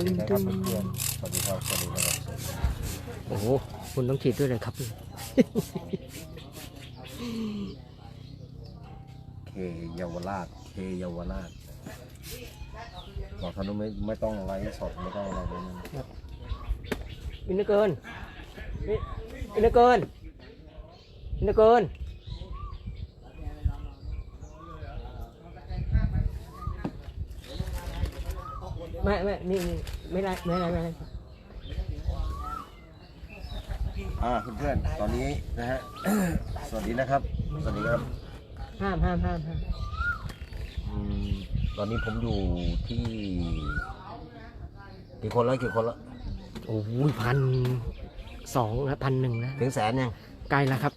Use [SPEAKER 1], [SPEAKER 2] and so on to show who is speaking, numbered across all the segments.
[SPEAKER 1] วัสดีนะครับเพื่อนๆสวัสดีครับสวัสดีครับ
[SPEAKER 2] โอ้โหคุณต้องฉีดด้วยเลยครับ
[SPEAKER 1] เคเยาวราชเคเยาวราชบอกเขาไม่ไม่ต้องไลฟ์สดไม่ต้องอะไรเลยนะ
[SPEAKER 2] อินเตอร์เกินอินเกินอินเกิน ไม่ไม่นี่นี่ไม่ได้ไม่ได้ไม่ได้
[SPEAKER 1] อ่าเพื่อนๆตอนนี้นะฮะ สวัสดีนะครับ สวัสดีครับ
[SPEAKER 2] ห้ามห้ามห้ามห้าม
[SPEAKER 1] อืมตอนนี้ผมอยู่ที่กี่คนแล้วกี่คนแล้ว
[SPEAKER 2] โอ้โหพันสองนะพันหนึ่งนะ
[SPEAKER 1] ถึงแสนยัง
[SPEAKER 2] ใกล้แล้วครับ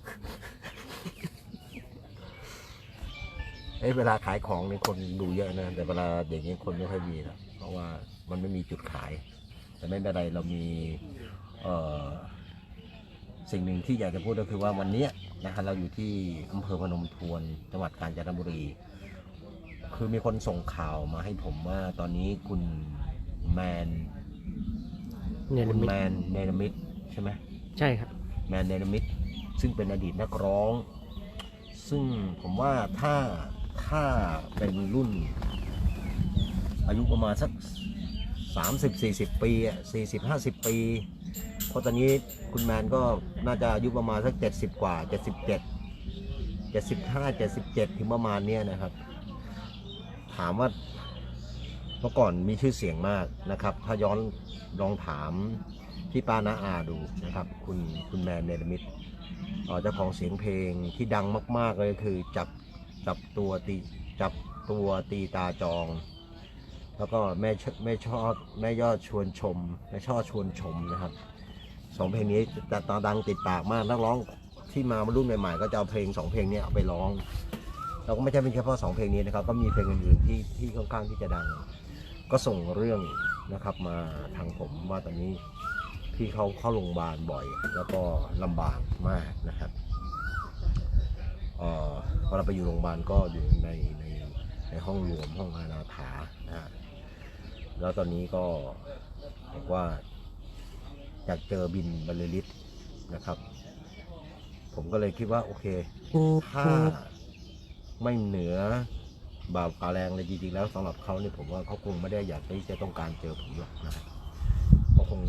[SPEAKER 1] เอ้ยเวลาขายของเนี่ยคนดูเยอะนะ แต่เวลาอย่างนี้คนไม่ค่อยมีแล้วเพ ราะว่ามันไม่มีจุดขาย แต่ไม่เป็นไรเรามีเอ่อสิ่งหนึ่งที่อยากจะพูดก็คือว่าวันเนี้ยนะฮะเราอยู่ที่อำเภอพนมทวนจังหวัดกาญจนบุรี คือมีคนส่งข่าวมาให้ผมว่าตอนนี้คุณแมน
[SPEAKER 2] เนร
[SPEAKER 1] คุณ
[SPEAKER 2] มิต
[SPEAKER 1] แมนเนรมิตใช่ไหม
[SPEAKER 2] ใช่ครับ
[SPEAKER 1] แมนเนรมิตซึ่งเป็นอดีตนักร้อง ซึ่งผมว่าถ้าถ้าเป็นรุ่น อายุประมาณสัก 30 40 ปีอะ40 50 ปี เพราะตอนนี้คุณแมนก็น่าจะอายุประมาณสัก 70 กว่า 77 75 77 ถึงประมาณเนี้ยนะครับ ถามว่าเมื่อก่อนมีชื่อเสียงมากนะครับ ถ้าย้อนลองถามพี่ป้านาอาดูนะครับ คุณคุณแมนเนรมิตเจ้าของเสียงเพลงที่ดังมาก ๆ เลยคือจับจับตัวตีจับตัวตีตาจอง แล้วก็แม่แม่ชอบแม่ยอดชวนชมแม่ชอบชวนชมนะครับสองเพลงนี้แต่ตอนดังติดปากมากนักร้องที่มารุ่นใหม่ๆ ก็จะเอาเพลงสองเพลงนี้เอาไปร้องเราก็ไม่ใช่เป็นเฉพาะสองเพลงนี้นะครับ ก็มีเพลงอื่นๆที่ที่ค่อนข้างที่จะดัง ก็ส่งเรื่องนะครับมาทางผมว่าตอนนี้พี่เขาเข้าโรงพยาบาลบ่อย แล้วก็ลำบากมากนะครับพอเราไปอยู่โรงพยาบาลก็อยู่ในในในห้องรวมห้องอาณาถานะฮะ แล้วตอนนี้ก็บอกว่าอยากเจอบินบรรลือฤทธิ์นะครับ ผมก็เลยคิดว่าโอเค ถ้าไม่เหนือบาปกาแรงเลยจริงๆแล้วสำหรับเขาเนี่ยผมว่าเขาคงไม่ได้อยากที่จะต้องการเจอผมหรอกนะครับเพราะคง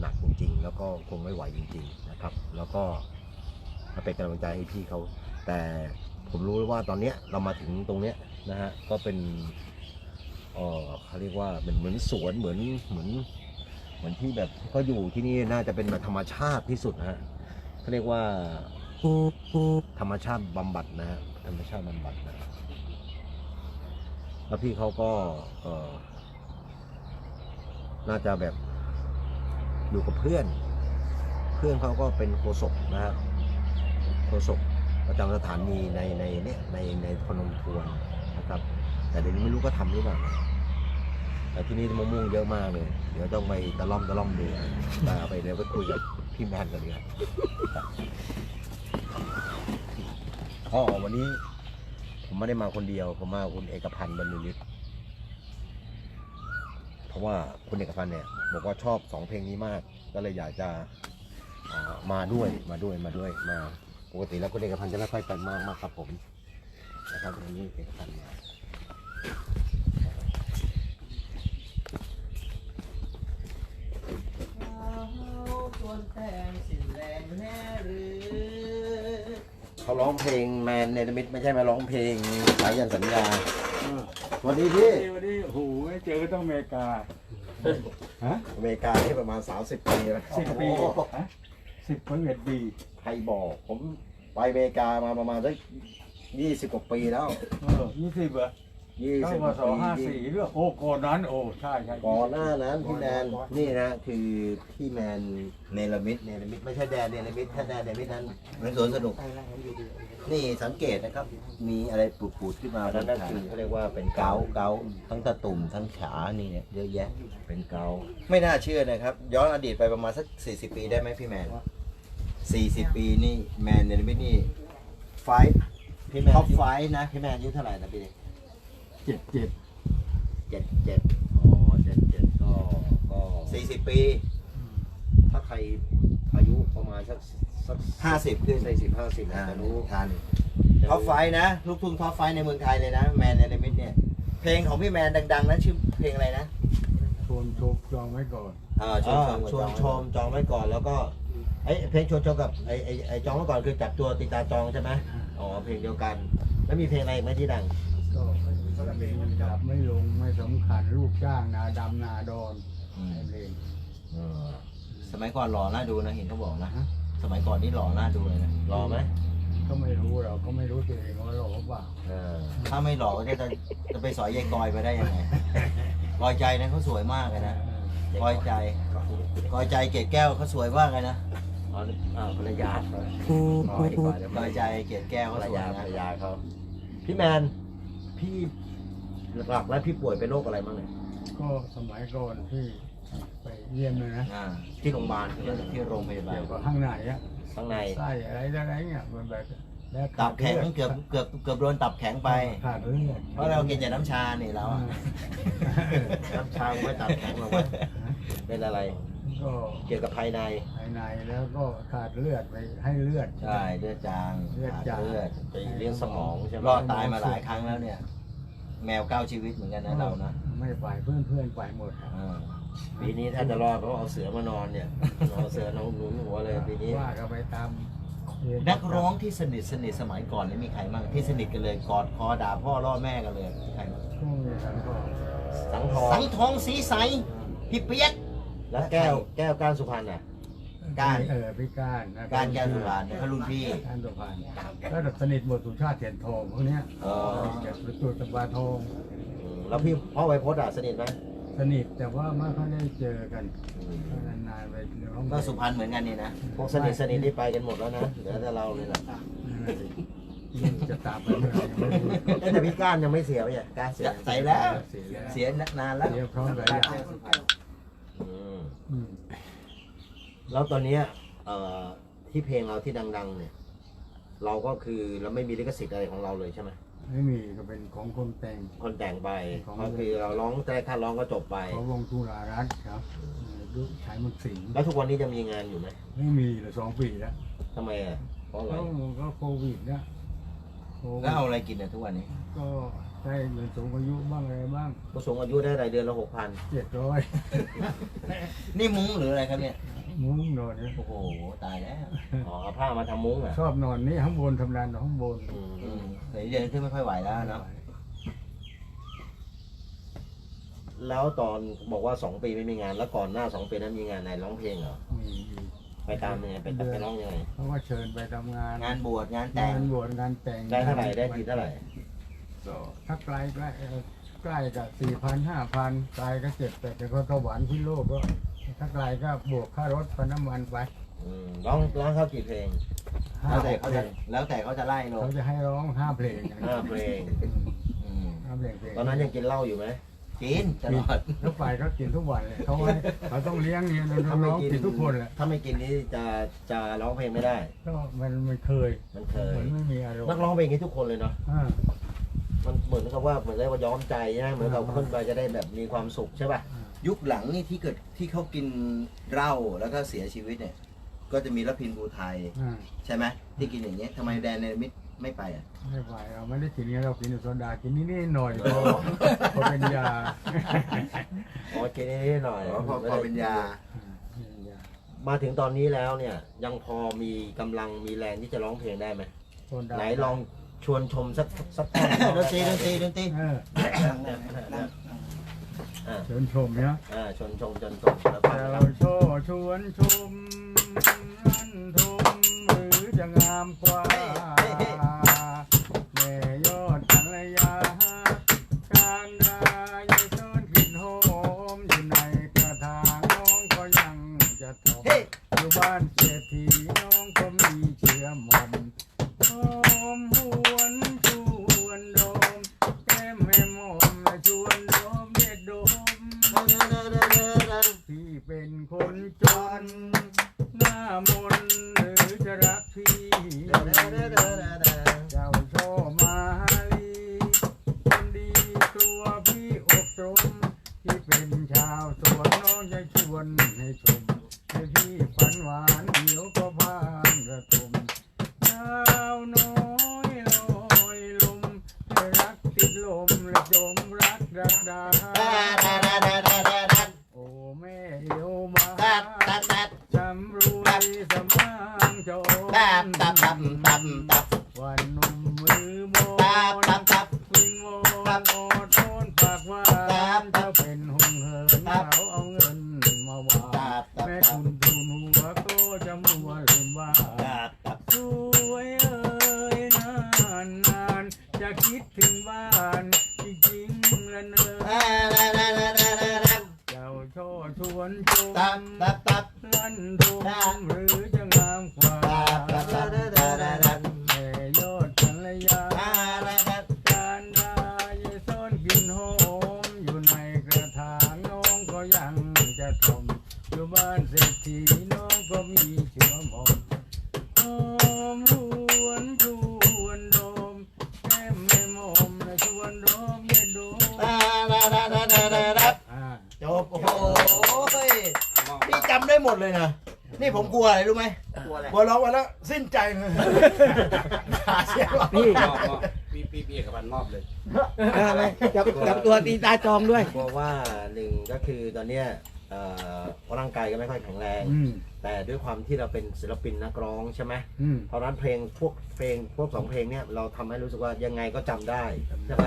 [SPEAKER 1] หนักจริง ๆ แล้วก็คงไม่ไหวจริง ๆนะครับ แล้วก็มาเป็นกำลังใจให้พี่เขา แต่ผมรู้ว่าตอนเนี้ยเรามาถึงตรงเนี้ยนะฮะก็เป็น เออเขาเรียกว่าเป็นเหมือนสวนเหมือนเหมือนเหมือนที่แบบเขาอยู่ที่นี่น่าจะเป็นแบบธรรมชาติที่สุดนะฮะเขาเรียกว่าธรรมชาติบำบัดนะฮะธรรมชาติบำบัดนะแล้วพี่เขาก็เออน่าจะแบบอยู่กับเพื่อน เพื่อนเขาก็เป็นโฆษกนะฮะโฆษกประจำสถานีในในเนี่ยในในพนมทวน แต่เดี๋ยวนี้ไม่รู้ก็ทำหรือเปล่าแต่ที่นี่มะม่วงเยอะมากเลย เดี๋ยวต้องไปตะล่อมตะล่อมดูตาไปเดี๋ยวไปคุยกับพี่แมนกันดีกว่าอ๋อวันนี้ ผมไม่ได้มาคนเดียว ผมมาคุณเอกพันธ์บรรลือฤทธิ์เพราะว่าคุณเอกพันธ์เนี่ยบอกว่าชอบสองเพลงนี้มาก ก็เลยอยากจะมาด้วยมาด้วยมาด้วยมาปกติแล้วคุณเอกพันธ์จะไม่ค่อยไปมากมากครับผมนะครับวันนี้เอกพันธ์มา เขาร้องเพลงแมนเนตมิดไม่ใช่มาร้องเพลงสายยันสัญญาสวัสดีพี่
[SPEAKER 3] วันนี้โอ้โหไม่เจอต้องอเมริกา ฮะ
[SPEAKER 1] อเมริกาที่ประมาณ 30 ปีแล้ว
[SPEAKER 3] สิบปี
[SPEAKER 1] โอ้โห
[SPEAKER 3] ฮะสิบปีเอ็ดปี
[SPEAKER 1] ใครบอก ผมไปอเมริกามาประมาณสักยี่สิบกว่าปีแล้ว
[SPEAKER 3] เออยี่สิบเหรอ
[SPEAKER 1] ยี่
[SPEAKER 3] ตั้
[SPEAKER 1] สิบ
[SPEAKER 3] ง
[SPEAKER 1] ก
[SPEAKER 3] มา
[SPEAKER 1] ว่า
[SPEAKER 3] สองห้า
[SPEAKER 1] ปี
[SPEAKER 3] สี่เรื่องโอ้ก่อนนั้นโอ้ใช่ใช่
[SPEAKER 1] ก่อนหน้านั้นพี่แมนนี่นะคือพี่แมนเนลมิดเนลมิดไม่ใช่แดนเนลมิดถ้าแดนเนลมิดนั้นเป็นสวนสนุก นี่สังเกตนะครับ มีอะไรปูดๆขึ้นมานั่นก็คือเขาเรียกว่าเป็นเกาเกาทั้งตะตุ่มทั้งขานี่เนี่ยเยอะแยะ เป็นเกาไม่น่าเชื่อนะครับ ย้อนอดีตไปประมาณสัก 40 ปีได้ไหมพี่แมน 40 ปีนี่แมนเนลมิดนี่ไฟพี่แมนท็อปไฟนะพี่แมนอายุเท่าไหร่นะพี่
[SPEAKER 3] เจ็ดเจ็ด
[SPEAKER 1] เจ็ดเจ็ดอ๋อเจ็ดเจ็ดก็ก็สี่สิบปี ถ้าใครอายุประมาณสักสัก
[SPEAKER 4] ห้าสิบขึ้น
[SPEAKER 1] สี่สิบห้าสิบ
[SPEAKER 4] อ่า
[SPEAKER 1] จะรู้
[SPEAKER 4] ทันท็อปไฟว์นะ ลูกทุ่งท็อปไฟว์ในเมืองไทยเลยนะ แมนเนลมิดเนี่ย เพลงของพี่แมนดังๆนั้นชื่อเพลงอะไรนะ
[SPEAKER 3] ชวนชมจองไว้ก่อน
[SPEAKER 1] อ่าชวนชม
[SPEAKER 4] ชวนชม
[SPEAKER 1] จองไว้ก่อนแล้วก็ไอ้เพลงชวนชมกับไอ้ไอ้ไอ้จองไว้ก่อนคือจับตัวติดตาจองใช่ไหมอ๋อเพลงเดียวกัน แล้วมีเพลงอะไรอีกไหมที่ดัง
[SPEAKER 3] ก็ เพลงดับไม่ลงไม่สำคัญลูกจ้างนาดำนาดอน
[SPEAKER 4] อืม
[SPEAKER 3] เพลง
[SPEAKER 4] สมัยก่อนหล่อน่าดูนะเห็นเขาบอกนะ สมัยก่อนนี่หล่อน่าดูเลยนะ
[SPEAKER 1] รอไหม
[SPEAKER 3] ก็ไม่รู้เราก็ไม่รู้ตัวเองว่าหล่อหรือเปล่า
[SPEAKER 1] เออ
[SPEAKER 4] ถ้าไม่หล่อก็จะจะไปสอยยายกอยไปได้ยังไงกอยใจนะเขาสวยมากเลยนะกอยใจกอยใจเกศแก้วเขาสวยมากเลยนะ
[SPEAKER 1] อ๋ออ่าภรรยาอ๋อดีกว่าเดี๋ยว
[SPEAKER 4] กอยใจเกศแก้ว
[SPEAKER 1] ภ
[SPEAKER 4] เขา
[SPEAKER 1] รร
[SPEAKER 4] สวย
[SPEAKER 1] ยาภ
[SPEAKER 4] นะ
[SPEAKER 1] รรยาเขาพี่แมนพี่ หลักๆแล้วพี่ป่วยเป็นโรคอะไรบ้างเนี่ย
[SPEAKER 3] ก็สมัยก่อนที่ไปเยี่ยมเลยนะ
[SPEAKER 4] อ่า
[SPEAKER 1] ที่โรงพยาบาล
[SPEAKER 4] ที่ที่โรงพยาบาล
[SPEAKER 3] เกี่ยวกับข้างในอะ
[SPEAKER 1] ข้างใน
[SPEAKER 3] ไส้อะไรอะไรเงี้ยมันแบบแล้ว
[SPEAKER 4] ตับแข็ง
[SPEAKER 3] ขาดลือด
[SPEAKER 4] เกือบเกือบเกือบโดนตับแข็งไป
[SPEAKER 3] ขาดเลือด
[SPEAKER 4] เพราะเรากินแต่น้ำชาเนี่ยเราอะ
[SPEAKER 1] น้ำชาไม่ตับแข็งหรอกวะเป็นอะไร
[SPEAKER 3] ก็
[SPEAKER 1] เกี่ยวกับภายใน
[SPEAKER 3] ภายในแล้วก็ขาดเลือดไปให้เลือด
[SPEAKER 4] ใช่เลือดจาง
[SPEAKER 3] เลือด
[SPEAKER 4] ขา
[SPEAKER 3] จาง
[SPEAKER 4] เลือด
[SPEAKER 1] ไปเลี้ยงสมองใช่ไหม
[SPEAKER 4] รอดตายมาหลายครั้งแล้วเนี่ย แมวเก้าชีวิตเหมือนกันนะเรานะ
[SPEAKER 3] ไม่ไปเพื่อนเพื่อนๆไปหมดอะ
[SPEAKER 4] อ่า
[SPEAKER 1] ปีนี้ถ้าจะรอดเพราะเอาเสือมานอนเนี่ยเอาเสือนอนหนุนหัวเลยปีนี้
[SPEAKER 3] ว่ากันไปตาม
[SPEAKER 4] นักร้องที่สนิทสนิทสมัยก่อนนี่มีใครบ้างที่สนิทกันเลยกอดคอด่าพ่อล่อแม่กันเลยมีใครบ้าง
[SPEAKER 3] ช่วงนี้ฉันก็
[SPEAKER 1] สังทอง
[SPEAKER 4] สังทองสีใสพี่เปียก
[SPEAKER 1] แล้วแก้วแก้วก้านสุพรรณอะ
[SPEAKER 4] การ
[SPEAKER 3] เออพี่การนะ
[SPEAKER 4] การแก้วสุพรรณเนี่ยเขารุ่นพี่
[SPEAKER 3] การสุพรรณแล้วสนิทหมดสุชาติเทียนทองพวกเนี้ย
[SPEAKER 1] อ๋อ
[SPEAKER 3] จากประตูตะบาทอง
[SPEAKER 1] อืมแล้วพี่พ่อไวโพสอะสนิทไหม
[SPEAKER 3] สนิทแต่ว่าไม่ค่อยได้เจอกันนานๆไปร้องเพล
[SPEAKER 4] ก็
[SPEAKER 3] ง
[SPEAKER 4] สุพรรณเหมือนกันนี่นะ
[SPEAKER 1] พวกสนิทสนิทที่ไปกันหมดแล้วนะเหลือแต่เราเลยแหละ
[SPEAKER 3] นั่นน่ะสิจะตามไปเมื่อไหร่ยังไม่รู้
[SPEAKER 1] เอ้ยแต่พี่ก้านยังไม่เสียเนี่ยก้านเสีย
[SPEAKER 4] จะใส่แล้ว
[SPEAKER 3] เสียแล้ว
[SPEAKER 4] เสียนานแล้ว
[SPEAKER 3] เสียพร้อมกับยา
[SPEAKER 1] อืม
[SPEAKER 3] อืม
[SPEAKER 1] แล้วตอนเนี้ยเอ่อที่เพลงเราที่ดัง ๆ เนี่ย เราก็คือเราไม่มีลิขสิทธิ์อะไรของเราเลยใช่ไหม
[SPEAKER 3] ไม่มีก็เป็นของคนแต่ง
[SPEAKER 1] คนแต่งไป
[SPEAKER 3] ของ
[SPEAKER 1] ก็คือเราร้องแต่ค่าร้องก็จบไป
[SPEAKER 3] เขาวงทุรารัตน์ครับเออดูฉายมันสิงห์
[SPEAKER 1] แล้วทุกวันนี้จะมีงานอยู่ไหม
[SPEAKER 3] ไม่มีเลยสองปีแล้ว
[SPEAKER 1] ทำไมอะเพราะอะไร
[SPEAKER 3] ก็ก็โควิดนะโควิด
[SPEAKER 4] แล้วเอาอะไรกินเนี่ยทุกวันนี้
[SPEAKER 3] ก็ ได้เงินสูงอายุบ้างอะไรบ้าง
[SPEAKER 1] ผู้สูงอายุได้รายเดือนละหกพัน
[SPEAKER 3] เจ็ดร้อย
[SPEAKER 4] นี่มุ้งหรืออะไรครับเนี่ย
[SPEAKER 3] มุ้งนอนเนี่ย
[SPEAKER 4] โอ้โห ตายแล้ว
[SPEAKER 1] อ๋อเอาผ้ามาทำมุ้งอะ
[SPEAKER 3] ชอบนอนนี่ข้างบนทำงานข้างบน
[SPEAKER 1] อืม
[SPEAKER 4] อืมเดี๋ยวเดินขึ้นไม่ค่อยไหวแล้วเนาะ
[SPEAKER 1] แล้วตอนบอกว่าสองปีไม่มีงาน แล้วก่อนหน้าสองปีนั้นมีงานไหนร้องเพลงเหรอ
[SPEAKER 3] มีมี
[SPEAKER 1] ไปตามยังไงไปไปร้องยังไง
[SPEAKER 3] เขาก็เชิญไปทำงาน
[SPEAKER 4] งานบวชงานแต่ง
[SPEAKER 3] งานบวชงานแต่ง
[SPEAKER 1] ได้เท่าไหร่ได้ทีเท่าไหร่
[SPEAKER 3] ก็ ถ้าไกลใกล้เอ่อใกล้กับสี่พันห้าพันไกลก็เจ็ดแต่แต่ก็สวรรค์ที่โลกก็ถ้าไกลก็บวกค่ารถค่าน้ำมันไป
[SPEAKER 1] อืมร้องร้องเข้ากี่เพลง
[SPEAKER 3] ห้า
[SPEAKER 4] แล้วแต่
[SPEAKER 3] เพ
[SPEAKER 4] เขา
[SPEAKER 3] ล
[SPEAKER 4] จะ
[SPEAKER 3] ง
[SPEAKER 4] แล้วแต่เขาจะไล่ลง
[SPEAKER 3] เขาจะให้ร้องห้าเพลงอย่าง
[SPEAKER 1] ห้า
[SPEAKER 3] นี้
[SPEAKER 1] เพลง
[SPEAKER 4] อืม
[SPEAKER 3] ห้าเพลงเพลง
[SPEAKER 1] ตอนนั้นยังกินเหล้าอยู่ไหม
[SPEAKER 4] กินตลอด
[SPEAKER 3] ทุกฝ่ายก็กินทุกวันเลยเขาให้เขาต้องเลี้ยงเนี่ยน้องๆกินทุกคนแหละ
[SPEAKER 1] ถ้าไม่กินนี่จะจะร้องเพลงไม่ได้
[SPEAKER 3] ก็มันไม่เคย
[SPEAKER 1] มันเค
[SPEAKER 3] เห
[SPEAKER 1] ย
[SPEAKER 3] มือนไม่มีอารม
[SPEAKER 1] นัก
[SPEAKER 3] ณ์
[SPEAKER 1] ร้องเพลงนี้ทุกคนเลยเนาะ
[SPEAKER 3] อ่า
[SPEAKER 1] มันเหมือนกับว่าเหมือนได้ว่าย้อมใจนะเหมือนกับขึ้นไปจะได้แบบมีความสุขใช่ป่ะ
[SPEAKER 4] ยุคหลังนี่ที่เกิดที่เขากินเหล้าแล้วก็เสียชีวิตเนี่ย ก็จะมีรพินภูไทย
[SPEAKER 3] อ่า
[SPEAKER 4] ใช่ไหมที่กินอย่างเงี้ยทำไมแดนเนมิดไม่ไปอะ
[SPEAKER 3] ไม่ไหวเราไม่ได้กินเงี้ยเรากินแต่โซดากินนิดๆหน่อยๆพอพอเป็นยา
[SPEAKER 1] อ๋อกินนิดๆหน่อย
[SPEAKER 4] พอพอเป็นยา
[SPEAKER 3] อืมเป็นยา
[SPEAKER 1] มาถึงตอนนี้แล้วเนี่ย ยังพอมีกำลังมีแรงที่จะร้องเพลงได้ไหม
[SPEAKER 3] โซดา
[SPEAKER 1] ไหนลอง ชวนชมสักสักท่อน
[SPEAKER 4] ดนตรีดนตรีดนตรี
[SPEAKER 3] เออ
[SPEAKER 1] อ่า
[SPEAKER 3] เชิญชมเนี่ย
[SPEAKER 1] อ่าชวนชมชวนชมแล้วฟัง
[SPEAKER 3] เรา
[SPEAKER 1] ครับ
[SPEAKER 3] โชว์ชวนชมอันท จงรักดาดา อยู่บ้านเศรษฐีน้องก็มีเชื้อหมอมหอมหวนชวนดมแก้มไม่หมอมและชวนดมเย็นดมอ่า
[SPEAKER 4] จบโอ้โหพี่จำได้หมดเลยนะ นี่ผมกลัวอะไรรู้ไหมกลัวอะไรกลัวร้องมาแล้วสิ้นใจเลยหาเสียงหรอ
[SPEAKER 2] พี่
[SPEAKER 5] มอบมอบพี่พี่พี่เอกพันธ์มอบเลย
[SPEAKER 2] จับจับตัวตีตาจองด้วย
[SPEAKER 1] เพราะว่าหนึ่งก็คือตอนเนี้ย เอ่อร่างกายก็ไม่ค่อยแข็งแรง
[SPEAKER 3] อืม
[SPEAKER 1] แต่ด้วยความที่เราเป็นศิลปินนักร้องใช่ไหม
[SPEAKER 3] อืม
[SPEAKER 1] เพราะฉะนั้นเพลงพวกเพลงพวกสองเพลงเนี่ยเราทำให้รู้สึกว่ายังไงก็จำได้ใช่ไหม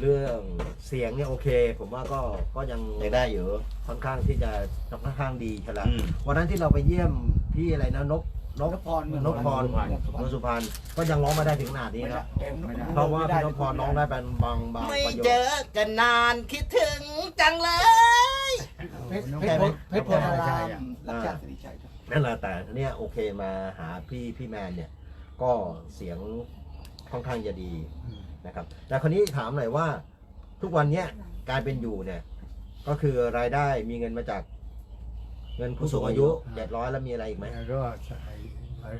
[SPEAKER 1] เรื่องเสียงเนี่ยโอเค ผมว่าก็ก็ยัง
[SPEAKER 4] ยังได้อยู่
[SPEAKER 1] ค่อนข้างที่จะค่อนข้างดีใช่ไหม
[SPEAKER 4] อืม
[SPEAKER 1] วันนั้นที่เราไปเยี่ยมพี่อะไรนะนกนกพรนกพรนกสุพรรณก็ยังร้องมาได้ถึงขนาดนี้ครับเพราะว่าพี่นกพรน้องได้เป็นบางบาง
[SPEAKER 4] ไม่
[SPEAKER 1] ประโย
[SPEAKER 4] เจ
[SPEAKER 1] ค
[SPEAKER 4] อกันนานคิดถึงจังเลย
[SPEAKER 3] เพชร
[SPEAKER 4] เพชร
[SPEAKER 3] เพชรโพธาราม
[SPEAKER 1] อ่านั่นแหละแต่เนี่ยโอเคมาหาพี่พี่แมนเนี่ย ก็เสียงค่อนข้างจะดีนะครับแต่คนนี้ถามหน่อยว่า ทุกวันเนี้ยการเป็นอยู่เนี่ย ก็คือรายได้มีเงินมาจาก เงินผู้สูงอายุเจ็ดร้อยแล้วมีอะไรอีกไหม
[SPEAKER 3] แล้วก็ใส่ไอ้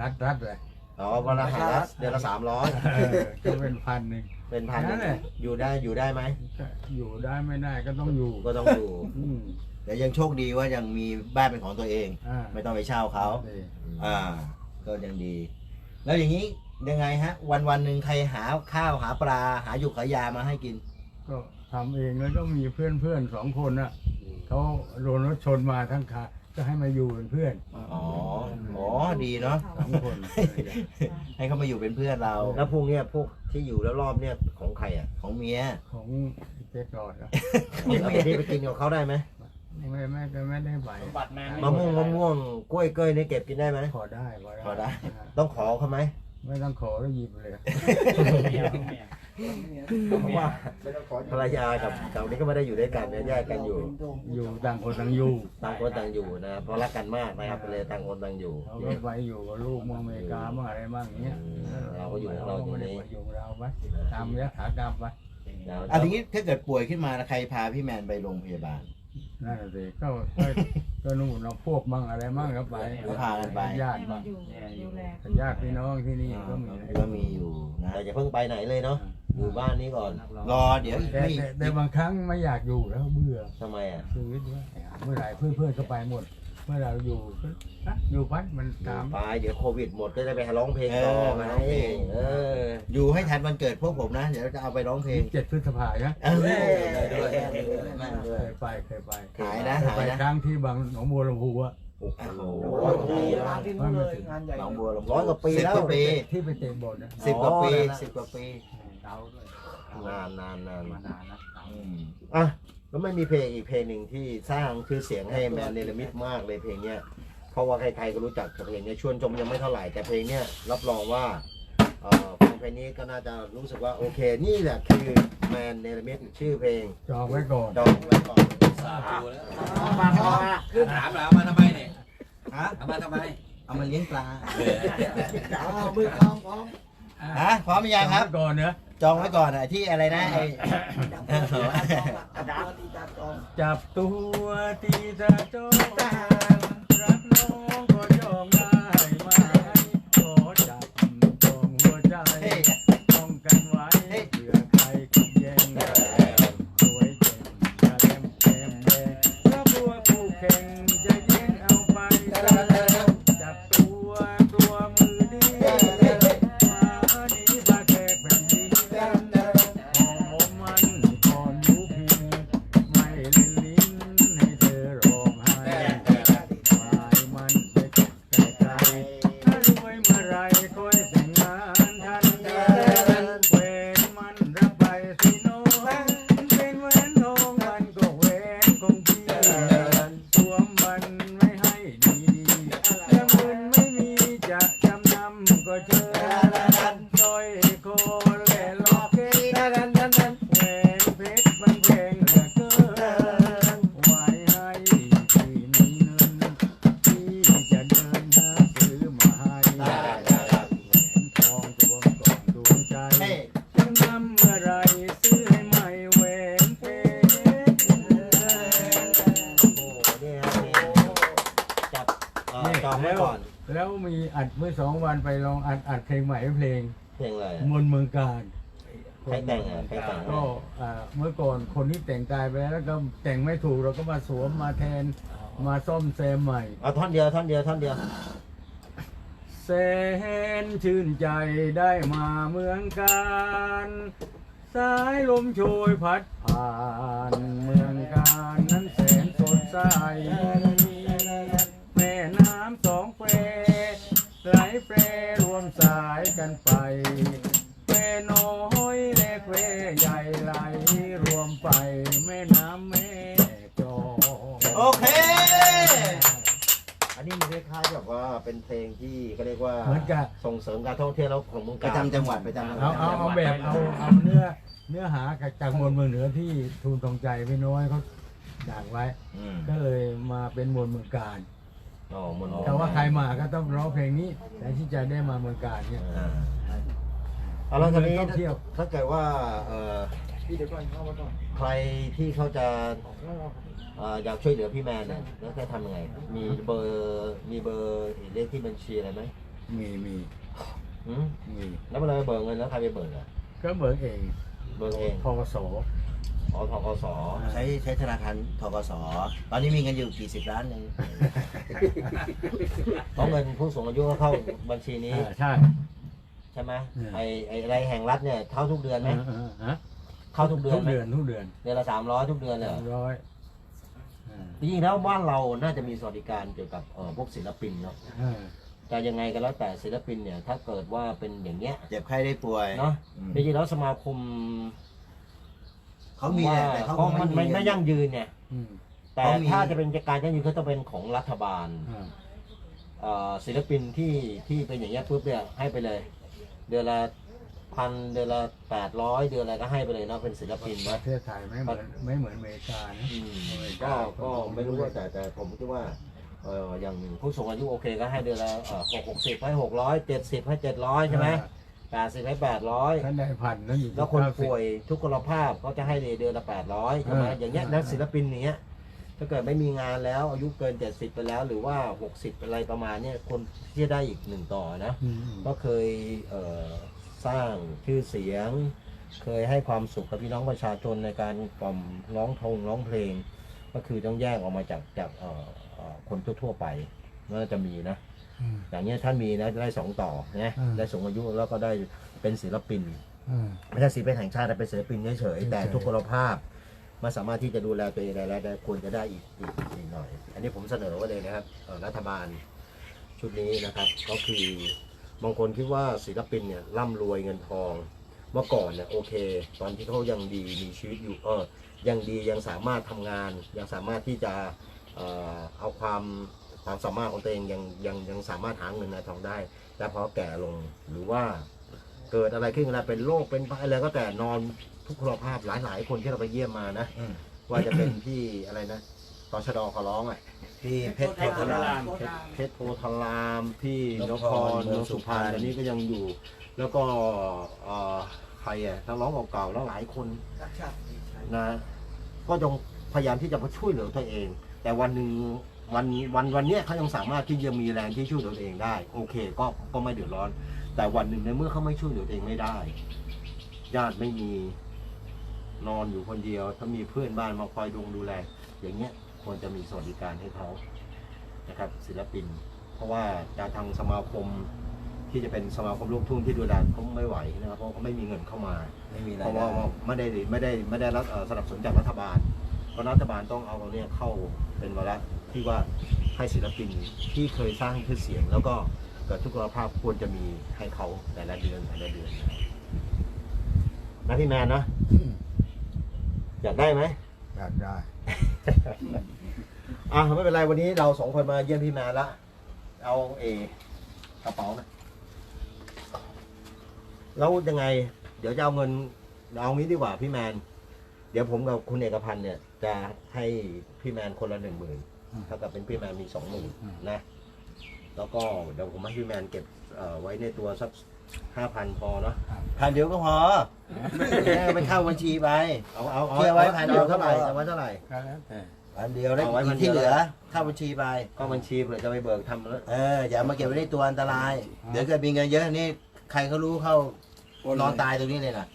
[SPEAKER 3] รัดรัดเลย
[SPEAKER 1] อ๋อวันละหาละเดือนละสามร้อย
[SPEAKER 3] เออก็เป็นพันหนึ่ง
[SPEAKER 1] เป็นพันหนึ่ง
[SPEAKER 3] นั่นแหละ
[SPEAKER 1] อยู่ได้อยู่ได้ไหม
[SPEAKER 3] ก็อยู่ได้ไม่ได้ก็ต้องอยู่
[SPEAKER 1] ก็ต้องอยู่
[SPEAKER 3] อืม
[SPEAKER 4] แต่ยังโชคดีว่ายังมีบ้านเป็นของตัวเอง
[SPEAKER 3] อ่า
[SPEAKER 4] ไม่ต้องไปเช่าเขา
[SPEAKER 3] ดี
[SPEAKER 4] อ่า ก็ยังดี แล้วอย่างนี้ยังไงฮะ วันวันๆหนึ่งใครหาข้าวหาปลาหาหยุกหายามาให้กิน
[SPEAKER 3] ก็ทำเองแล้วก็มีเพื่อนเพื่อนๆสองคนน่ะเขาโดนรถชนมาทั้งคันก็ให้มาอยู่เป็นเพื่อน
[SPEAKER 4] อ๋ออ๋อ ดีเนาะ
[SPEAKER 3] สองคน
[SPEAKER 4] ให้เขามาอยู่เป็นเพื่อนเรา
[SPEAKER 1] แล้วพวกเนี้ยพวกที่อยู่แล้วรอบๆเนี่ยของใครอะ
[SPEAKER 4] ของเมีย
[SPEAKER 3] ของเจ๊กอดอะ
[SPEAKER 1] แล้วที่ไปกินกับเขาได้ไหม
[SPEAKER 3] ไม่ไม่ก็ไม่ได้ไป
[SPEAKER 5] บัตรแมน
[SPEAKER 1] มะม่วงมะม่วงกล้วยเกยนี่เก็บกินได้ไหม
[SPEAKER 3] ขอได้
[SPEAKER 4] ขอได้
[SPEAKER 1] ต้องขอเขาไหม
[SPEAKER 3] ไม่ต้องขอแล้วหยิบเลย
[SPEAKER 1] เพราะว่าภรรยากับเก่านี้ก็ไม่ได้อยู่ด้วยกันเนี่ยแยกกันอยู่
[SPEAKER 3] อยู่ต่างคนต่างอยู่
[SPEAKER 1] ต่างคนต่างอยู่นะเพราะรักกันมากนะครับเลยต่างคนต่างอยู่
[SPEAKER 3] เขาก็ไปอยู่กับลูกเมืองอเมริกาบ้างอะไรบ้างอย่างเงี้ย
[SPEAKER 1] เราก็อยู่ของเราอยู่นี่
[SPEAKER 3] ไม่ได้อยู่กับเราไปตามยถากรรมไป
[SPEAKER 4] อะทีนี้ถ้าเกิดป่วยขึ้นมาใครพาพี่แมนไปโรงพยาบาล
[SPEAKER 3] นั่นน่ะสิก็ก็ก็นู่นเราพวกบ้างอะไรบ้างก็ไป
[SPEAKER 4] ก็พากันไป
[SPEAKER 3] ญาติบ้าง
[SPEAKER 6] ดูแล
[SPEAKER 3] ญาติพี่น้องที่นี่ก็มี
[SPEAKER 4] ก็มีอยู่นะ
[SPEAKER 1] แต่อย่าเพิ่งไปไหนเลยเนาะ อยู่บ้านนี้ก่อน
[SPEAKER 4] รอเดี๋ยวอีก
[SPEAKER 3] แต่
[SPEAKER 4] ไม่
[SPEAKER 3] แต่แต่บางครั้งไม่อยากอยู่แล้วเบื่อ
[SPEAKER 1] ทำไมอะ
[SPEAKER 3] ชีวิตว่าเมื่อไหร่เพื่อนเพื่อนๆก็ไปหมด เมื่อเราอยู่ก็อะอยู่พัดมันตาม
[SPEAKER 1] ไปเดี๋ยวโควิดหมดก็จะไปร้องเพลงต่อไงเออ
[SPEAKER 4] อยู่ให้ทันวันเกิดพวกผมนะ เดี๋ยวจะเอาไปร้องเพลง
[SPEAKER 3] เจ็ดพฤษภาใช่ไหม
[SPEAKER 4] เออด้วยแม่นด้ว
[SPEAKER 3] เค
[SPEAKER 4] ย
[SPEAKER 3] ยไปเคยไป
[SPEAKER 4] หายนะ
[SPEAKER 3] เคย
[SPEAKER 4] หาย
[SPEAKER 3] ไป
[SPEAKER 4] นะ
[SPEAKER 3] ครั้งที่บางหนองบัวลำพูอะ
[SPEAKER 1] โอ้โห
[SPEAKER 4] ร้อยกว่าปี
[SPEAKER 3] ไม่มาถึง
[SPEAKER 4] หนองบัวลำพู
[SPEAKER 1] ร้อยกว่าปี
[SPEAKER 4] สิบ
[SPEAKER 1] แล้ว
[SPEAKER 4] กว่าปี
[SPEAKER 3] ที่ไปเตะบอลนะ
[SPEAKER 4] สิบกว่าปี
[SPEAKER 1] อ๋อนั่นน่ะ
[SPEAKER 4] สิบกว่าปี
[SPEAKER 3] เดาด้วย
[SPEAKER 1] นานนานนาน
[SPEAKER 3] มานานนะเดา
[SPEAKER 4] อืม
[SPEAKER 1] อะแล้วไม่มีเพลงอีกเพลงหนึ่งที่สร้างชื่อเสียงให้แมนเนลมิดมากเลยเพลงเนี้ยเพราะว่าใครๆก็รู้จักกับเพลงเนี้ยชวนชมยังไม่เท่าไหร่แต่เพลงเนี้ยรับรองว่าเอ่อฟังเพลงนี้ก็น่าจะรู้สึกว่าโอเคนี่แหละคือแมนเนลมิดชื่อเพลง
[SPEAKER 3] จองไว้ก่อน
[SPEAKER 1] ดองไว้ก่อน
[SPEAKER 5] สาธุแล้วคือถามเหรอเอามาทำไมเนี่ย
[SPEAKER 4] ฮะ
[SPEAKER 5] เอามาทำไม
[SPEAKER 4] เอามาเลี้ยงปลา
[SPEAKER 6] เอามือคองพร้อม
[SPEAKER 4] ฮะพร้อมหรือยังครับ
[SPEAKER 3] จอไว้ก่อนเนอะ
[SPEAKER 4] จองไว้ก่อนอะที่อะไรนะไอ้
[SPEAKER 6] กระดาษตีตาตอง
[SPEAKER 3] จับตัวตีตาจองรักน้องก็จองได้ อัดเพลงใหม่เพลง
[SPEAKER 1] เพลงอะไร
[SPEAKER 3] มนต์เมืองการ
[SPEAKER 1] ใครแต่งอะใครแต่ง
[SPEAKER 3] ก็อ่าเมื่อก่อนคนที่แต่งตายไปแล้วแล้วก็แต่งไม่ถูกเราก็มาสวมมาแทนมาซ่อมแซมใหม่
[SPEAKER 1] เอาท่อนเดียวท่อนเดียวท่อนเดียว
[SPEAKER 3] แสนชื่นใจได้มาเมืองการสายลมโชยพัดผ่านเมืองการนั้นแสนสดใส แม่น้ำสองเปรไหลเปรรวมสาย กันไปเปรน้อยเล็กเปรใหญ่ไหลรวมไปแม่น้ำแม่จอก
[SPEAKER 4] โอเค
[SPEAKER 1] อันนี้มันคล้ายๆแบบว่าเป็นเพลงที่เขาเรียกว่า
[SPEAKER 3] เหมือนกับ
[SPEAKER 1] ส่งเสริมการท่องเที่ยวแล้วของเมือง
[SPEAKER 4] ป
[SPEAKER 1] การ
[SPEAKER 4] ระจำจังหวัดประจำจังห
[SPEAKER 3] เอา
[SPEAKER 4] วัด
[SPEAKER 3] เอาเอาแบบเอาเอาเนื้อเนื้อหาจากมวลเมืองเหนือที่ทูลตรงใจพี่น้อยเขาอยากไว้
[SPEAKER 1] อืม
[SPEAKER 3] ก็เลยมาเป็นมวลเมืองการ
[SPEAKER 1] อ๋อมนต์
[SPEAKER 3] แต่ว่าใครมาก็ต้องร้องเพลงนี้แต่ที่จะได้มาเมืองการเนี่ย
[SPEAKER 1] อ่าเอาแล้วตอนนี้
[SPEAKER 3] ท่องเที่ยว
[SPEAKER 1] ถ้าเกิดว่าเอ่อใครที่เขาจะเอ่ออยากช่วยเหลือพี่แมนเนี่ยแล้วจะทำยังไง มีเบอร์มีเบอร์เลขที่บัญชีอะไรไหม
[SPEAKER 3] มีมี
[SPEAKER 1] หืม
[SPEAKER 3] มี
[SPEAKER 1] แล้วเวลาเบิกเงินแล้วใครไปเบิกอะ
[SPEAKER 3] ก็เมืองเอง
[SPEAKER 1] เบิกเอง
[SPEAKER 3] ทกส
[SPEAKER 1] อ๋อทกส
[SPEAKER 4] ใช้ใช้ธนาคารทกสตอนนี้มีเงินอยู่กี่สิบล้านหนึ่ง
[SPEAKER 1] เพราะเงินผู้สูงอายุก็เข้าบัญชีนี้
[SPEAKER 3] อ่าใช่
[SPEAKER 1] ใช่ไหม
[SPEAKER 3] อืม
[SPEAKER 1] ไอไออะไรแห่งรัฐเนี่ยเข้าทุกเดือนไหม
[SPEAKER 3] อ่าอ่าฮะ
[SPEAKER 1] เข้าทุกเดือน
[SPEAKER 3] ทุก
[SPEAKER 1] ไหม
[SPEAKER 3] เดือนทุกเดือน
[SPEAKER 1] เดือนละสามร้อยทุกเดือนเลยเหร
[SPEAKER 3] สา
[SPEAKER 1] อ
[SPEAKER 3] มร้อยอ่า
[SPEAKER 1] จริงๆแล้วบ้านเราน่าจะมีสวัสดิการเกี่ยวกับเอ่อพวกศิลปินเนาะ
[SPEAKER 3] อ่า
[SPEAKER 1] แต่ยังไงก็แล้วแต่ศิลปินเนี่ยถ้าเกิดว่าเป็นอย่างเงี้ย
[SPEAKER 4] เจ็บไข้ได้ป่วย
[SPEAKER 1] เนาะ
[SPEAKER 4] อืม
[SPEAKER 1] จริงๆแล้วสมาคม
[SPEAKER 4] เขามีแหละแต่เขา
[SPEAKER 1] ก็
[SPEAKER 4] คง
[SPEAKER 1] มัน
[SPEAKER 4] ไม่
[SPEAKER 1] ไม่
[SPEAKER 4] มี
[SPEAKER 1] ไม่ยั่งยืนเนี่ย
[SPEAKER 3] อืม
[SPEAKER 1] แต่
[SPEAKER 4] เขามี
[SPEAKER 1] ถ้าจะเป็นการยั่งยืนก็ต้องเป็นของรัฐบาล
[SPEAKER 3] อ่า
[SPEAKER 1] เอ่อศิลปินที่ที่เป็นอย่างเงี้ยปุ๊บเนี่ยให้ไปเลย เดือนละพันเดือนละแปดร้อยเดือนอะไรก็ให้ไปเลยเนาะเป็นศิลปิน
[SPEAKER 3] ป
[SPEAKER 1] นะ
[SPEAKER 3] ระเทศไทยไม่เหมือนไม่เหมือนอเมริกานะ
[SPEAKER 1] อืม
[SPEAKER 3] อเมริ
[SPEAKER 1] ก็
[SPEAKER 3] กา
[SPEAKER 1] ก็ไม่รู้ว่าแต่แต่ผมคิดว่าเอออย่างผู้สูงอายุโอเคก็ให้เดือนละเออหกหกสิบให้หกร้อยเจ็ดสิบให้เจ็ดร้อยใช่ไหม แปดสิบให้แปดร้อย
[SPEAKER 3] ท่านได้พันแล้วอยู่ที่
[SPEAKER 1] แล้วคน
[SPEAKER 3] เก้าสิบ
[SPEAKER 1] ป่วยทุกคนภาพเขาจะให้เดือนละแปดร้อยใช่ไหม
[SPEAKER 3] เออ
[SPEAKER 1] อย่างเงี้ยนักศิลปินอย่างเงี้ยถ้าเกิดไม่มีงานแล้วอายุเกินเจ็ดสิบไปแล้ว หรือว่าหกสิบอะไรประมาณเนี้ยคนที่จะได้อีกหนึ่งต่อนะ
[SPEAKER 3] อืม
[SPEAKER 1] ก็เคยเอ่อสร้างชื่อเสียง เคยให้ความสุขกับพี่น้องประชาชนในการกล่อมร้องทงร้องเพลง ก็คือต้องแยกออกมาจากจากเอ่อเอ่อคนทั่วๆไปน่าจะมีนะ
[SPEAKER 3] อืม
[SPEAKER 1] อย่างเงี้ยท่านมีนะจะได้สองต่อนะ
[SPEAKER 3] อืม
[SPEAKER 1] ได้สูงอายุแล้วก็ได้เป็นศิลปิน
[SPEAKER 3] อืม
[SPEAKER 1] ไม่ใช่ศิลปินแห่งชาติแต่เป็นศิลปินเฉยๆแต่
[SPEAKER 3] เฉยๆ
[SPEAKER 1] ทุกคนภาพไมาสามารถที่จะดูแลตัวเองได้แล้วได้ควรจะได้อีกอีกอีกหน่อย อันนี้ผมเสนอไว้เลยนะครับเอ่อรัฐบาลชุดนี้นะครับ ก็คือบางคนคิดว่าศิลปินเนี่ยร่ำรวยเงินทอง เมื่อก่อนเนี่ยโอเค ตอนที่เขายังดีมีชีวิตอยู่เออยังดียังสามารถทำงาน ยังสามารถที่จะเอ่อเอาความ ความสามารถของตัวเองยังยังยังสามารถหาเงินหาทองได้ แต่พอแก่ลงหรือว่าเกิดอะไรขึ้นอะไรเป็นโรคเป็นอะไรก็แต่นอนทุกขภาพหลายๆ คนที่เราไปเยี่ยมมานะ
[SPEAKER 4] อืม
[SPEAKER 1] ว่าจะเป็นที่อะไรนะตชดขอร้องอะ
[SPEAKER 4] ที่เพชรโพธาราม
[SPEAKER 1] เพชรโพธารามพี่น
[SPEAKER 4] น
[SPEAKER 1] ค
[SPEAKER 4] ค
[SPEAKER 1] ร
[SPEAKER 4] ร
[SPEAKER 1] เมืองสุพรรณ
[SPEAKER 4] เมืองสุพรรณ
[SPEAKER 1] อันนี้ก็ยังอยู่ แล้วก็เอ่อใครอะนักร้องเก่าๆแล้วหลายคนนะก็ยังพยายามที่จะมาช่วยเหลือตัวเอง แต่วันหนึ่ง วันวันวันเนี้ยเขายังสามารถที่จะมีแรงที่ช่วยเหลือตัวเองได้ โอเค ก็ก็ไม่เดือดร้อน แต่วันหนึ่งในเมื่อเขาไม่ช่วยเหลือตัวเองไม่ได้ ญาติไม่มีนอนอยู่คนเดียว ถ้ามีเพื่อนบ้านมาคอยดูดูแล อย่างเงี้ยควรจะมีสวัสดิการให้เขานะครับ ศิลปิน เพราะว่าการทางสมาคมที่จะเป็นสมาคมลูกทุ่งที่ดูแลเขาไม่ไหวนะครับเพราะเขาไม่มีเงินเข้ามา
[SPEAKER 4] ไม่มี
[SPEAKER 1] เพ
[SPEAKER 4] ราย
[SPEAKER 1] ราะ
[SPEAKER 4] ได้
[SPEAKER 1] ว่าไม่ได้ไม่ได้ไม่ได้รับเอ่อสนับสนุนจากรัฐบาลเพราะรัฐบาลต้องเอาตรงเนี้ยเข้าเป็นวาระ ที่ว่าให้ศิลปินที่เคยสร้างชื่อเสียง แล้วก็เกิดทุกขภาพควรจะมีให้เขาแต่ละเดือนแต่ละเดือนนะพี่แมนนะอยากได้ไหม
[SPEAKER 3] อยากได้
[SPEAKER 1] อะไม่เป็นไรวันนี้เราสองคนมาเยี่ยมพี่แมนละเอาเอกระเป๋านะแล้วยังไง เดี๋ยวจะเอาเงินเอางี้ดีกว่าพี่แมน เดี๋ยวผมกับคุณเอกพันธ์เนี่ย จะให้พี่แมนคนละหนึ่งหมื่น เท่ากับเป็นพี่แมนมีสองหมื่นนะ แล้วก็เดี๋ยวผมให้พี่แมนเก็บเอ่อไว้ในตัวสักห้าพันพอเนาะ
[SPEAKER 4] พันเดียวก็พอแม่ไปเข้าบัญชีไป
[SPEAKER 1] เอาเอาเอา
[SPEAKER 4] เคลียร์ไว้พันเดียว
[SPEAKER 1] อาเท่าไหร่
[SPEAKER 4] ก็พอ
[SPEAKER 1] เอาไว้เท่าไหร่
[SPEAKER 3] ก็แล้วแต่
[SPEAKER 4] อันเดียวแล้ว
[SPEAKER 1] เอาไว้
[SPEAKER 4] อี
[SPEAKER 1] พั
[SPEAKER 4] ก
[SPEAKER 1] นเดี
[SPEAKER 4] ที่
[SPEAKER 1] ยว
[SPEAKER 4] เหลือเข้าบัญชีไป
[SPEAKER 1] ก็บัญชีเผื่อจะไปเบิกทำแล้ว
[SPEAKER 4] เอออย่ามาเก็บไว้ในตัวอันตรายเดี๋ยวเกิดมีเงินเยอะนี่ใครเขารู้เข้านอนตายตรงนี้เลยนะ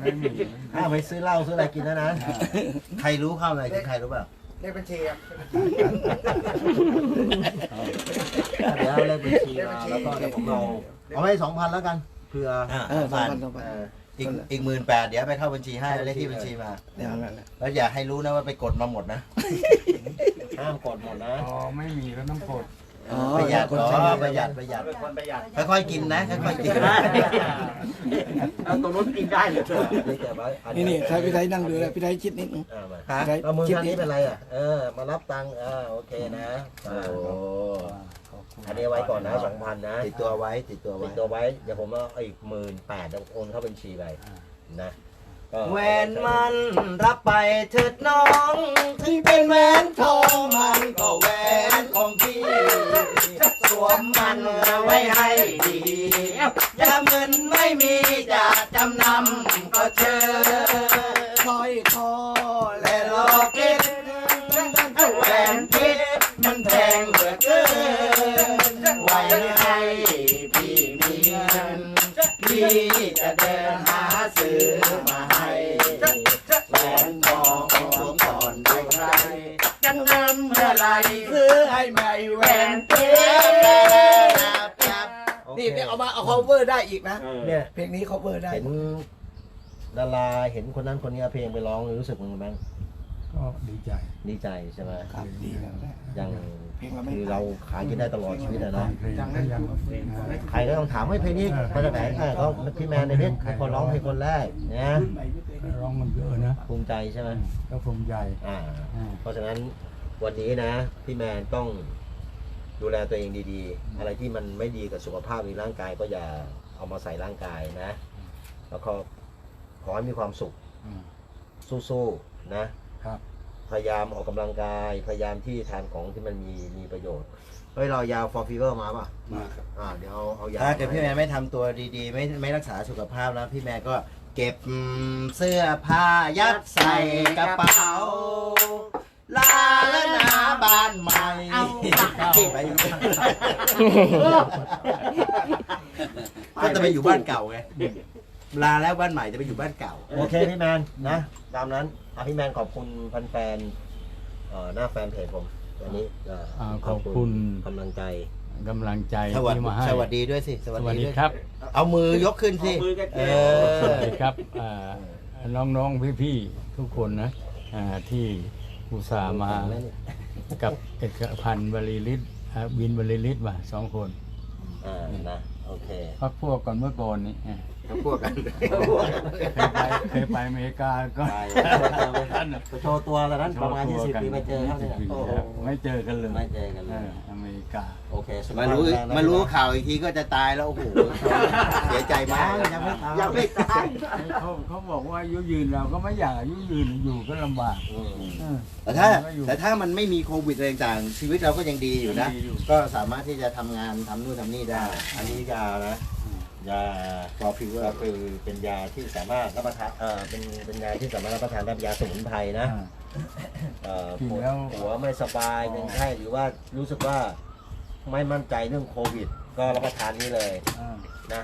[SPEAKER 3] ไม่มี
[SPEAKER 1] ถ้าไปซื้อเหล้าซื้ออะไรกินแล้วนะ
[SPEAKER 4] ใครรู้เข้าอะไรคือใครรู้เปล่า
[SPEAKER 6] เลขบัญชีครับ
[SPEAKER 1] เดี๋ยวเอาเลขบัญชีมาแล้วก็เดี๋ยวผมเอาเอาไว้สองพันแล้วกันเผื่อ
[SPEAKER 6] เออสองพันสองพัน
[SPEAKER 1] เออ
[SPEAKER 4] อีกอีกหมื่นแปดเดี๋ยวไปเข้าบัญชีให้เลขที่บัญชีมา
[SPEAKER 6] เดี๋ยวนั่นแหละ
[SPEAKER 4] แล้วอย่าให้รู้นะว่าไปกดมาหมดนะ
[SPEAKER 1] ห้ามกดหมดนะ
[SPEAKER 3] อ๋อ ไม่มีก็ต้องกด
[SPEAKER 6] อ๋อ
[SPEAKER 4] ประหยัด
[SPEAKER 6] คน
[SPEAKER 4] อ๋
[SPEAKER 6] ใช้
[SPEAKER 4] อ
[SPEAKER 6] เงิน
[SPEAKER 4] ประหยัดประหยัด
[SPEAKER 1] เป็นคนประหยัด
[SPEAKER 4] ค่อยๆกินนะค่อยๆกิน
[SPEAKER 1] เอาตรงนู้นกินได้เลยนี่เก็บไว้อั
[SPEAKER 6] นี่นี่ถ้าพี่ไทยนั่งดูแล้วพี่ไทยคิดนิดนึง
[SPEAKER 1] อ่ามา
[SPEAKER 4] ฮะ
[SPEAKER 6] พี่ไทย
[SPEAKER 1] เอามือ
[SPEAKER 6] คิด
[SPEAKER 1] ข้าง
[SPEAKER 6] นิ
[SPEAKER 1] นี้
[SPEAKER 6] ด
[SPEAKER 1] เป็นไรอะเออมารับตังค์อ่าโอเคนะอ่า
[SPEAKER 4] โอ้
[SPEAKER 1] อันนี้ไว้ก่อนนะสองพันนะ
[SPEAKER 4] ติดตัวไว้ติดตัว
[SPEAKER 1] ติ
[SPEAKER 4] ไว้
[SPEAKER 1] ดตัวไว้เดี๋ยวผมเอาอีกหมื่นแปดโอนเข้าบัญชีไปนะก็
[SPEAKER 4] แหวนมันรับไปเถิดน้อง ที่เป็นแหวนทองมันก็แหวนของพี่สวมมันไว้ให้ดีอย่ามเงินไม่มีจะจำนำก็เชิญ
[SPEAKER 6] คอยคอ
[SPEAKER 4] และรอเก็บแหวนเพชรมันแพงเหลือเกินไว้ให้พี่มีเงินพี่จะเดินหาซื้อมา
[SPEAKER 6] cover ได้อีกนะ
[SPEAKER 1] เนี่ย
[SPEAKER 6] เพลงนี้ cover ได้
[SPEAKER 1] เห็นดาราเห็นคนนั้นคนนี้เอาเพลงไปร้องรู้สึกยังไงบ้าง
[SPEAKER 3] ก็ดีใจ
[SPEAKER 1] ดีใจใช่ไหม
[SPEAKER 6] ครับดีแล้วแหละ
[SPEAKER 1] ยัง
[SPEAKER 6] เพลงเราไม่
[SPEAKER 1] คือเราขายกินได้ตลอดชีวิตอะเนาะ
[SPEAKER 3] เพลงก็ยังนะ
[SPEAKER 1] ใครก็ต้องถามว่าเพลงนี้มาจากไหนอะก็พี่แมนในเพชรเป็นคนร้องเพลงคนแรกนะ
[SPEAKER 3] ร้องมันเยอะนะ
[SPEAKER 1] ภูมิใจใช่ไหม
[SPEAKER 3] ก็ภูมิใจ
[SPEAKER 1] อ่า
[SPEAKER 3] อ่า
[SPEAKER 1] เพราะฉะนั้นวันนี้นะพี่แมนต้อง ดูแลตัวเองดีๆ อะไรที่มันไม่ดีกับสุขภาพในร่างกายก็อย่าเอามาใส่ร่างกายนะ แล้วก็ขอให้มีความสุข
[SPEAKER 3] อืม
[SPEAKER 1] สู้ๆนะ ครับ พยายามออกกำลังกาย พยายามที่ทานของที่มันมีมีประโยชน์ เฮ้ย เรายาฟอร์ฟีเวอร์มาป่ะ
[SPEAKER 6] มาครับ
[SPEAKER 1] อ่า เดี๋ยวเอาเอายา
[SPEAKER 4] ถ้าเกิดพี่แมนไม่ทำตัวดีๆ ไม่ไม่รักษาสุขภาพแล้วพี่แมนก็เก็บเสื้อผ้ายัดใส่กระเป๋าลาแล้วนะ บ้านใหม่เก็บไปอยู่ก็จะไปอยู่บ้านเก่าไงลาแล้วบ้านใหม่จะไปอยู่บ้านเก่า
[SPEAKER 1] โอเคพี่แมนนะ ตามนั้นอะพี่แมนขอบคุณแฟนๆเอ่อหน้าแฟนเพจผมอันนี้เอ่า
[SPEAKER 3] ขอบคุณ
[SPEAKER 1] กำลังใจ
[SPEAKER 3] กำลังใจ
[SPEAKER 4] สวัส
[SPEAKER 3] ที่
[SPEAKER 4] ดี
[SPEAKER 3] มาให้
[SPEAKER 4] สวัสดีด้วยสิส
[SPEAKER 3] ส
[SPEAKER 4] วัส
[SPEAKER 3] วัส
[SPEAKER 4] ดี
[SPEAKER 3] ดี
[SPEAKER 4] ด้วย
[SPEAKER 3] ครับ
[SPEAKER 4] เอามือยกขึ้นสิเอ
[SPEAKER 3] สวั
[SPEAKER 4] อ
[SPEAKER 3] สดีครับอ่าน้องๆพี่ๆทุกคนนะอ่าที่ อุตส่าห์มากับเอกพันธ์บริลิตอ่าวินบริลิตมาสองคน
[SPEAKER 1] อ่านะโอเค
[SPEAKER 3] พักพวกก่อนเมื่อก่อนนี่ อ่า
[SPEAKER 4] พวกกัน
[SPEAKER 3] เคยไปเคยไปอเมริกาก็
[SPEAKER 1] ไปไปโชว์ตัวตอนนั้นประมาณ20ปีมาเจอเขาเนี่ย
[SPEAKER 3] 20ปี
[SPEAKER 1] โอ้โห
[SPEAKER 3] แล้วไม่เจอกันเลย
[SPEAKER 1] ไม่เจอกันเล
[SPEAKER 3] เอยออเมริกา
[SPEAKER 1] โอเคสุข
[SPEAKER 4] มา
[SPEAKER 1] ภพ
[SPEAKER 4] รู้
[SPEAKER 1] แข็งแงนะ
[SPEAKER 4] มารู้ข่าวอีกทีก็จะตายแล้วโอ้โหเสียใจมาก
[SPEAKER 1] ยังไม่ตาย
[SPEAKER 4] ยังไม่ตาย
[SPEAKER 3] เขาเขาบอกว่าอายุยืนเราก็ไม่อยากอายุยืนอยู่ก็ลำบาก
[SPEAKER 1] อืม
[SPEAKER 3] เออ
[SPEAKER 4] แต่ถ้าแต่ถ้ามันไม่มีโควิดอะไรต่างๆชีวิตเราก็ยังดีอยู่นะ
[SPEAKER 3] ดีอยู่
[SPEAKER 4] ก็สามารถที่จะทำงานทำนู่นทำนี่ได้
[SPEAKER 1] อันนี้ยานะ ยา
[SPEAKER 4] ฟอร์ฟิวเวอ
[SPEAKER 1] ก็
[SPEAKER 4] ร์
[SPEAKER 1] คือเป็นยาที่สามารถรับประทานเอ่อเป็นเป็นยาที่สามารถรับประทานได้เป็นยาสมุนไพรนะ
[SPEAKER 3] อ่า
[SPEAKER 1] เอ่อ
[SPEAKER 3] กิน
[SPEAKER 1] ปวด
[SPEAKER 3] แล้ว
[SPEAKER 1] หัวไม่สบายเป็นไข้หรือว่ารู้สึกว่าไม่มั่นใจเรื่องโควิด ก็รับประทานนี้เลย
[SPEAKER 3] อ่า
[SPEAKER 1] นะ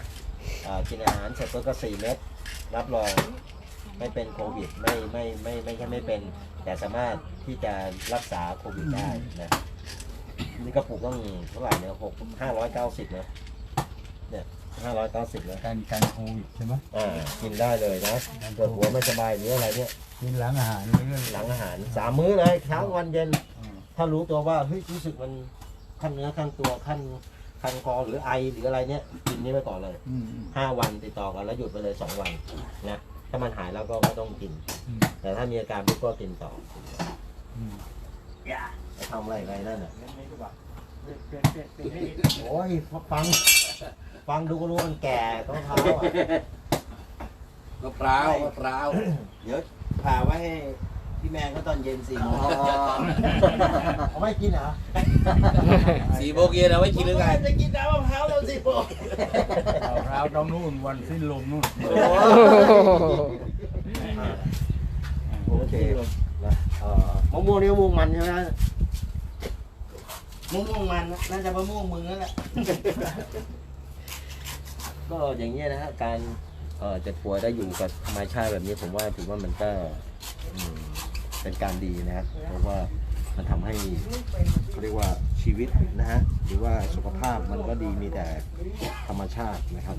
[SPEAKER 1] อ่ากินอาหารเสร็จปุ๊บก็สี่เม็ดรับรองไม่เป็นโควิดไม่ไม่ไม่ไม่ใช่ไม่เป็น แต่สามารถที่จะรักษาโควิดได้นะนี่กระปุกต้องเท่าไหร่เนี่ยหกห้าร้อยเก้าสิบนะเนี่ย ห้าร้อยเก้าสิบนะ
[SPEAKER 3] การการโควิดใช่ไหม
[SPEAKER 1] อ่ากินได้เลยนะปวดหัวไม่สบายหรืออะไรเนี่ย
[SPEAKER 3] กินหลังอาหารเรื่อง
[SPEAKER 1] หลังอาหารสามมื้อเลยเช้าวันเย็น
[SPEAKER 3] อืม
[SPEAKER 1] ถ้ารู้ตัวว่าเฮ้ยรู้สึกมันขั้นเนื้อขั้นตัวขั้นคันคอหรือไอหรืออะไรเนี่ยกินนี้ไปก่อนเลย
[SPEAKER 3] อืมอืม
[SPEAKER 1] ห้าวันติดต่อกันแล้วหยุดไปเลยสองวันนะถ้ามันหายแล้วก็ไม่ต้องกิน
[SPEAKER 3] อืม
[SPEAKER 1] แต่ถ้ามีอาการปุ๊บก็กินต่อ
[SPEAKER 3] อืม
[SPEAKER 1] ไปทำอะไรอะไรนั่นน่ะโอ้ยฟัง ฟังดูก็รู้มันแก่ต้องเท้าอะ
[SPEAKER 4] มะพร้าวมะพร้าวเดี๋ยวผ่าไว้ให้พี่แมนเขาตอนเย็นสี่โมง
[SPEAKER 1] เอาไม่กินเหรอ
[SPEAKER 5] สี่โมงเย็นเอาไว้กินหรือไง
[SPEAKER 4] จะกินน้ำมะพร้าวเราสี่โมง
[SPEAKER 3] เอาพร้าวต้องนู่นวันสิ้นลมนู่น
[SPEAKER 1] อ่าโอเคนะเอ่อมะม่วงนี่มะม่วงมันใช่ไหม
[SPEAKER 4] มะม่วงมันนะน่าจะมะม่วงมึงนั่นแหละ
[SPEAKER 1] ก็อย่างเงี้ยนะฮะการเอ่อเจ็บป่วยได้อยู่กับธรรมชาติแบบนี้ผมว่าถือว่ามันก็อืมเป็นการดีนะครับเพราะว่ามันทำให้เขาเรียกว่าชีวิตนะฮะหรือว่าสุขภาพมันก็ดีมีแต่ธรรมชาตินะครับ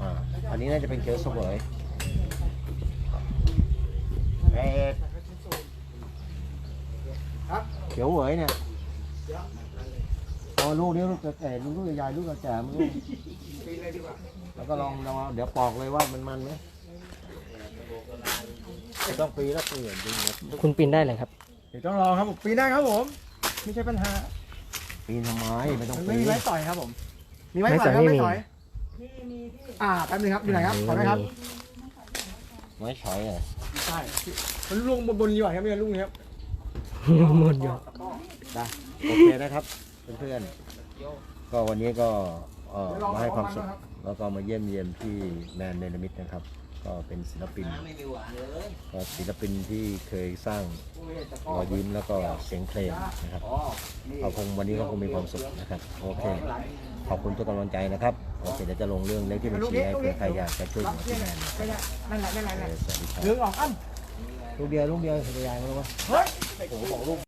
[SPEAKER 1] อ่าอันนี้น่าจะเป็นเคี้ยวเสวยเอ๊ะเขียวเหวยเนี่ย พอลูกนี้ลูกแก่ๆลูกใหญ่ๆลูกแก่ๆมันลูกแล้วก็ลองลองเอาเดี๋ยวปอกเลยว่ามันมันไหมไม่ต้องปีแล้วปีจริงๆนะ
[SPEAKER 2] คุณปีนได้เลยครับ
[SPEAKER 7] เดี๋ยวต้องรอครับผมปีหน้าครับผม ไม่ใช่ปัญหา
[SPEAKER 1] ปีนทำไมไม่ต้อง
[SPEAKER 7] มัน
[SPEAKER 1] ปี
[SPEAKER 7] ไม่มี
[SPEAKER 1] น
[SPEAKER 7] ไม้ต่อยครับผม มีไม้
[SPEAKER 2] ไม้
[SPEAKER 7] ต่
[SPEAKER 2] ต่
[SPEAKER 7] อ
[SPEAKER 2] อยย
[SPEAKER 7] ครับ
[SPEAKER 2] ไม่
[SPEAKER 7] ไม้
[SPEAKER 2] มี
[SPEAKER 7] ต่อยอ่าแป๊บนึงครับอยู่ไหนครับขอไหมครับ
[SPEAKER 1] ไม้ฉอยเหรอ
[SPEAKER 7] ใช่มันลุงบนบนดีกว่าครับไม่ใช่ลุงนี้ครับ
[SPEAKER 2] หมดอยู่
[SPEAKER 1] ได้โอเคนะครับ เพื่อนๆ ก็วันนี้ก็เอ่อมาให้ความสุขแล้วก็มาเยี่ยมเยียมที่แมนเนลมิดนะครับ ก็เป็นศิลปินก็ศิลปินที่เคยสร้างรอยยิ้มแล้วก็เสียงเพลงนะครับเขาคงวันนี้เขาคงมีความสุขนะครับโอเคขอบคุณทุกกำลังใจนะครับโอเคเดี๋ยวจะลงเรื่องเลขที่บัญชีให้เผื่อใครอยากจะช่วยเหลือที่แมนนั่
[SPEAKER 7] นแหละนั่นแหละนั่นแหละ
[SPEAKER 1] เคสวัสดีครับ
[SPEAKER 7] เรื่องออกอัน
[SPEAKER 1] ลูกเดียวลูกเดียวภรรยาเขาแล้ววะ
[SPEAKER 7] เฮ้ย
[SPEAKER 1] โอ้โหบอกลูก